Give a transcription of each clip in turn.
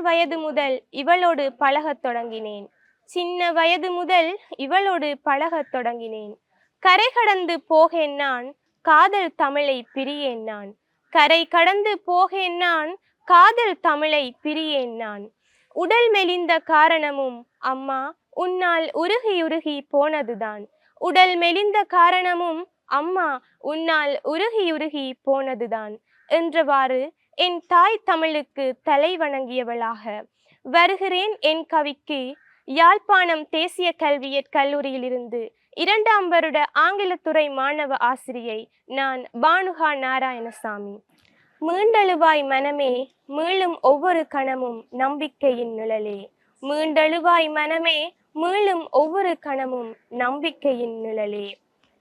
வயது முதல் இவளோடு பழகத் தொடங்கினேன். சின்ன வயது முதல் இவளோடு பழகத் தொடங்கினேன். கரை கடந்து போகேன் நான் காதல் தமிழை பிரியேன் நான். கரை கடந்து போகேன் நான் காதல் தமிழை பிரியேன் நான். உடல் மெலிந்த காரணமும் அம்மா உன்னால் உருகி உருகி போனதுதான். உடல் மெலிந்த காரணமும் அம்மா உன்னால் உருகி உருகி போனதுதான். என்றவாறு என் தாய் தமிழுக்கு தலை வணங்கியவளாக. வருகிறேன் என் கவிக்கு. யாழ்ப்பாணம் தேசிய கல்வியற் கல்லூரியிலிருந்து இரண்டாம் வருட ஆங்கிலத்துறை மாணவ ஆசிரியை நான் பானுகா நாராயணசாமி. மீண்டழுவாய் மனமே மீளும் ஒவ்வொரு கணமும் நம்பிக்கையின் நிழலே. மீண்டழுவாய் மனமே மீளும் ஒவ்வொரு கணமும் நம்பிக்கையின் நிழலே.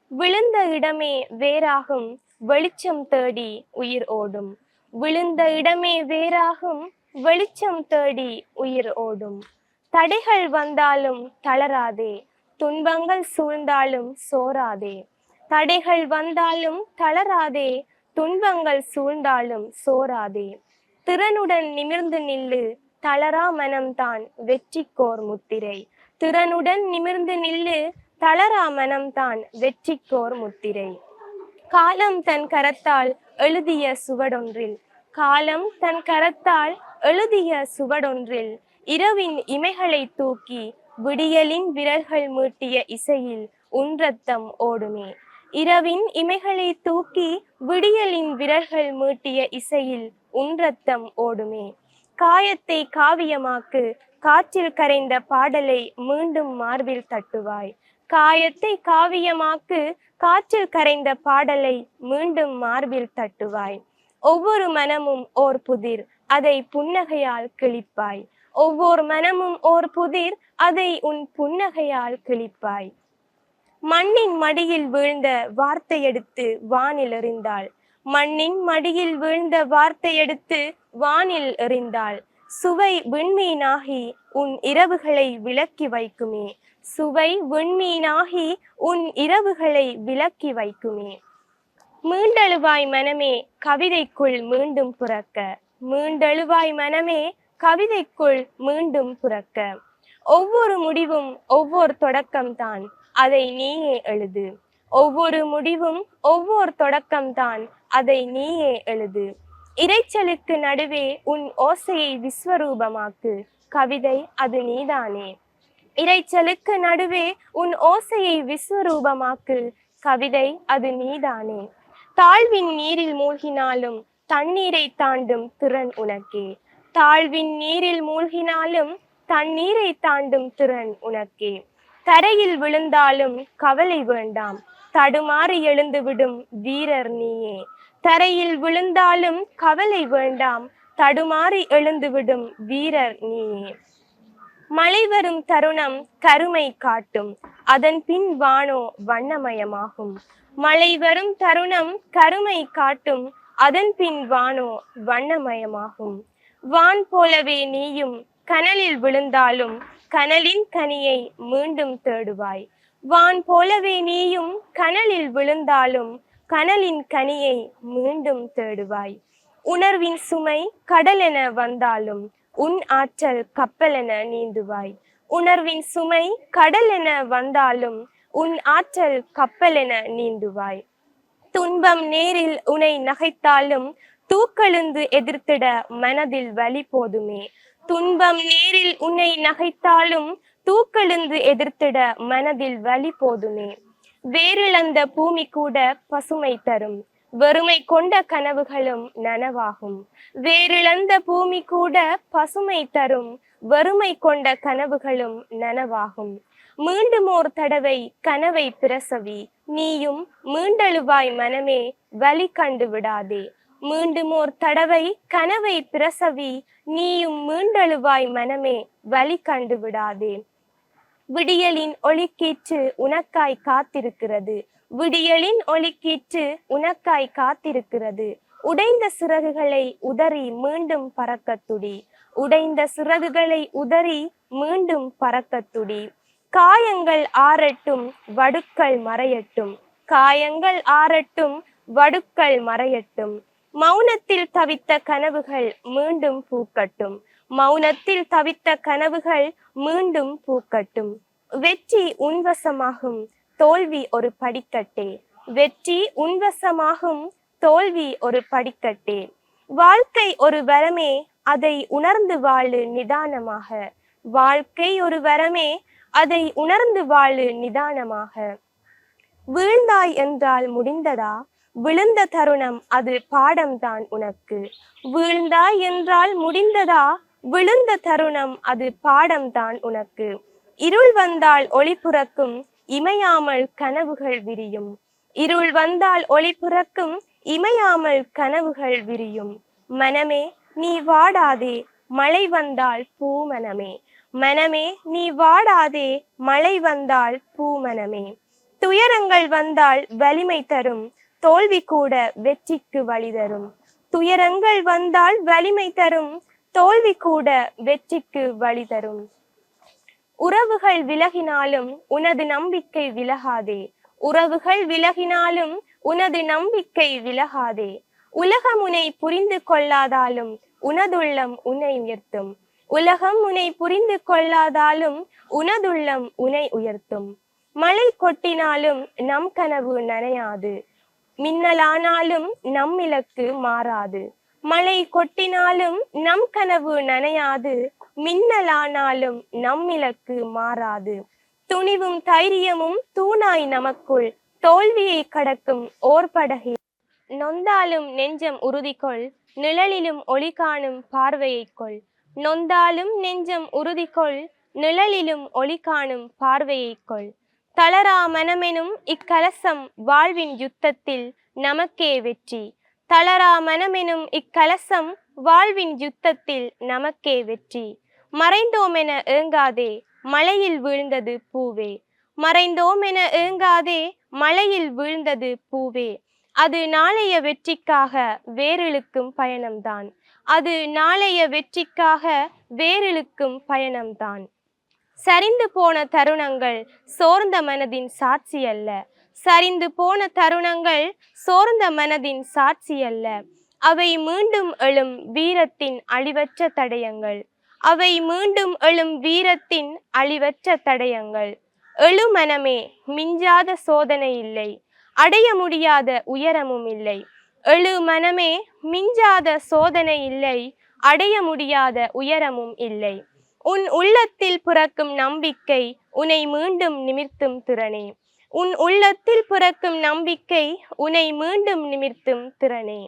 விழுந்த இடமே வேறாகும் வெளிச்சம் தேடி உயிர் ஓடும். விழுந்த இடமே வேறாகும் வெளிச்சம் தேடி உயிர் ஓடும். தடைகள் வந்தாலும் தளராதே துன்பங்கள் சூழ்ந்தாலும் சோராதே. தடைகள் வந்தாலும் தளராதே துன்பங்கள் சூழ்ந்தாலும் சோராதே. திறனுடன் நிமிர்ந்து நில்லு தளரா மனம்தான் வெற்றிக்கோர் முத்திரை. திறனுடன் நிமிர்ந்து நில்லு தளரா மனம்தான் வெற்றிக்கோர் முத்திரை. காலம் தன் கரத்தால் எழுதிய சுவடொன்றில். காலம் தன் கரத்தால் எழுதிய சுவடொன்றில். இரவின் இமைகளை தூக்கி விடியலின் விரல்கள் மீட்டிய இசையில் உன் ரத்தம் ஓடுமே. இரவின் இமைகளை தூக்கி விடியலின் விரல்கள் மீட்டிய இசையில் உன் ரத்தம் ஓடுமே. காயத்தை காவியமாக்கு காற்றில் கரைந்த பாடலை மீண்டும் மார்பில் தட்டுவாய். காயத்தை காவியமாக்கு காற்றில் கரைந்த பாடலை மீண்டும் மார்பில் தட்டுவாய். ஒவ்வொரு மனமும் ஓர் புதிர் அதை புன்னகையால் கிழிப்பாய். ஒவ்வொரு மனமும் ஓர் புதிர் அதை உன் புன்னகையால் கிழிப்பாய். மண்ணின் மடியில் வீழ்ந்த வார்த்தை எடுத்து வானில் எறிந்தாள். மண்ணின் மடியில் வீழ்ந்த வார்த்தை எடுத்து வானில் எறிந்தாள். சுவை விண்மீனாகி உன் இரவுகளை விலக்கி வைக்குமே. சுவை விண்மீனாகி உன் இரவுகளை விலக்கி வைக்குமே. மீண்டழுவாய் மனமே கவிதைக்குள் மீண்டும் புறக்க. மீண்டழுவாய் மனமே கவிதைக்குள் மீண்டும் புறக்க. ஒவ்வொரு முடிவும் ஒவ்வொரு தொடக்கம்தான். அதை நீயே எழுது. ஒவ்வொரு முடிவும் ஒவ்வொரு தொடக்கம்தான். அதை நீயே எழுது. இரைச்சலுக்கு நடுவே உன் ஓசையை விஸ்வரூபமாக்கு. கவிதை அது நீதானே. இரைச்சலுக்கு நடுவே உன் ஓசையை விஸ்வரூபமாக்கு. கவிதை அது நீதானே. தாழ்வின் நீரில் மூழ்கினாலும் தண்ணீரை தாண்டும் திறன் உனக்கே. தாழ்வின் நீரில் மூழ்கினாலும் தண்ணீரை தாண்டும் திறன் உனக்கே. தரையில் விழுந்தாலும் கவலை வேண்டாம். தடுமாறி எழுந்துவிடும் வீரர் நீயே. தரையில் விழுந்தாலும் கவலை வேண்டாம். தடுமாறி எழுந்துவிடும் வீரர் நீயே மழை வரும் தருணம் கருமை காட்டும். அதன் பின் வானோ வண்ணமயமாகும். மழை வரும் தருணம் கருமை காட்டும். அதன் பின் வானோ வண்ணமயமாகும். வான் போலவே நீயும் கனலில் விழுந்தாலும் கனலின் கனியை மீண்டும் தேடுவாய். வான் போலவே நீயும் கனலில் விழுந்தாலும் கனலின் கனியை மீண்டும் தேடுவாய். உணர்வின் சுமை கடல் என வந்தாலும் உன் ஆற்றல் கப்பல் என நீந்துவாய். உணர்வின் சுமை கடல் என வந்தாலும் உன் ஆற்றல் கப்பல் என நீந்துவாய். துன்பம் நேரில் உனை நகைத்தாலும் தூக்கெழுந்து எதிர்த்திட மனதில் வலி போதுமே. துன்பம் நேரில் உன்னை நகைத்தாலும் தூக்கெழுந்து எதிர்த்திட மனதில் வலி போதுமே. வேரிழந்த பூமி கூட பசுமை தரும். வெறுமை கொண்ட கனவுகளும் நனவாகும். வேறிழந்த பூமி கூட பசுமை தரும். வறுமை கொண்ட கனவுகளும் நனவாகும். மீண்டும் ஓர் தடவை கனவை பிரசவி. நீயும் மீண்டழுவாய் மனமே வலி கண்டு விடாதே. மீண்டும் ஓர் தடவை கனவை பிரசவி. நீயும் மீண்டழுவாய் மனமே வலி கண்டு விடாதே. விடியலின் ஒளிக்கீற்று உனக்காய் காத்திருக்கிறது. விடியலின் ஒளிக்கீற்று உனக்காய் காத்திருக்கிறது. உடைந்த சிறகுகளை உதறி மீண்டும் பறக்கத்துடி உடைந்த சிறகுகளை உதறி மீண்டும் பறக்கத்துடி காயங்கள் ஆறட்டும் வடுக்கள் மறையட்டும். காயங்கள் ஆறட்டும் வடுக்கள் மறையட்டும். மௌனத்தில் தவித்த கனவுகள் மீண்டும் பூக்கட்டும். மௌனத்தில் தவித்த கனவுகள் மீண்டும் பூக்கட்டும். வெற்றி உன்வசமாகும் தோல்வி ஒரு படிக்கட்டே. வெற்றி உன்வசமாகும் தோல்வி ஒரு படிக்கட்டே. வாழ்க்கை ஒரு வரமே அதை உணர்ந்து வாழு நிதானமாக. வாழ்க்கை ஒரு வரமே அதை உணர்ந்து வாழு நிதானமாக. வீழ்ந்தாய் என்றால் முடிந்ததா? விழுந்த தருணம் அது பாடம்தான் உனக்கு. வீழ்ந்தாய் என்றால் முடிந்ததா? விழுந்த தருணம் அது பாடம்தான் உனக்கு. இருள் வந்தால் ஒளி புறக்கும் இமையாமல் கனவுகள் விரியும். இருள் வந்தால் ஒளி புறக்கும் இமையாமல் கனவுகள் விரியும். மனமே நீ வாடாதே மழை வந்தால் பூமனமே மனமே. நீ வாடாதே மழை வந்தால் பூமனமே துயரங்கள் வந்தால் வலிமை தரும் தோல்வி கூட வெற்றிக்கு வழி தரும். துயரங்கள் வந்தால் வலிமை தரும் தோல்வி கூட வெற்றிக்கு வழி தரும். உறவுகள் விலகினாலும் உனது நம்பிக்கை விலகாதே. உறவுகள் விலகினாலும் உனது நம்பிக்கை விலகாதே. உலகம் உன்னை புரிந்து கொள்ளாதாலும் உனதுள்ளம் உன்னை உயர்த்தும். உலகம் உன்னை புரிந்து கொள்ளாதாலும் உனதுள்ளம் உன்னை உயர்த்தும். மழை கொட்டினாலும் நம் கனவு நனையாது. மின்னலானாலும் நம் இலக்கு மாறாது. மழை கொட்டினாலும் நம் கனவு நனையாது மின்னலானாலும் நம் இலக்கு மாறாது. துணிவும் தைரியமும் தூணாய் நமக்குள் தோல்வியை கடக்கும் ஓர் படகில் நொந்தாலும் நெஞ்சம் உறுதி கொள் நிழலிலும் ஒளி காணும் பார்வையை கொள். நொந்தாலும் நெஞ்சம் உறுதி கொள் நிழலிலும் ஒளி காணும் பார்வையை கொள். தளரா மனமெனும் இக்கலசம் வாழ்வின் யுத்தத்தில் நமக்கே வெற்றி. தளரா மனமெனும் இக்கலசம் வாழ்வின் யுத்தத்தில் நமக்கே வெற்றி. மறைந்தோமென ஏங்காதே மலையில் வீழ்ந்தது பூவே. மறைந்தோமென ஏங்காதே மலையில் வீழ்ந்தது பூவே. அது நாளைய வெற்றிக்காக வேரிழுக்கும் பயணம்தான். அது நாளைய வெற்றிக்காக வேரிழுக்கும் பயணம்தான். சரிந்து போன தருணங்கள் சோர்ந்த மனதின் சாட்சி அல்ல. சரிந்து போன தருணங்கள் சோர்ந்த மனதின் சாட்சி அல்ல அவை மீண்டும் எழும் வீரத்தின் அழிவற்ற தடயங்கள். அவை மீண்டும் எழும் வீரத்தின் அழிவற்ற தடயங்கள். எழு மனமே மிஞ்சாத சோதனை இல்லை. அடைய முடியாத உயரமும் இல்லை. எழு மனமே மிஞ்சாத சோதனை இல்லை. அடைய முடியாத உயரமும் இல்லை. உன் உள்ளத்தில் பிறக்கும் நம்பிக்கை உன்னை மீண்டும் நிமிர்த்தும் திறனே. உன் உள்ளத்தில் பிறக்கும் நம்பிக்கை உன்னை மீண்டும் நிமிர்த்தும் திறனே.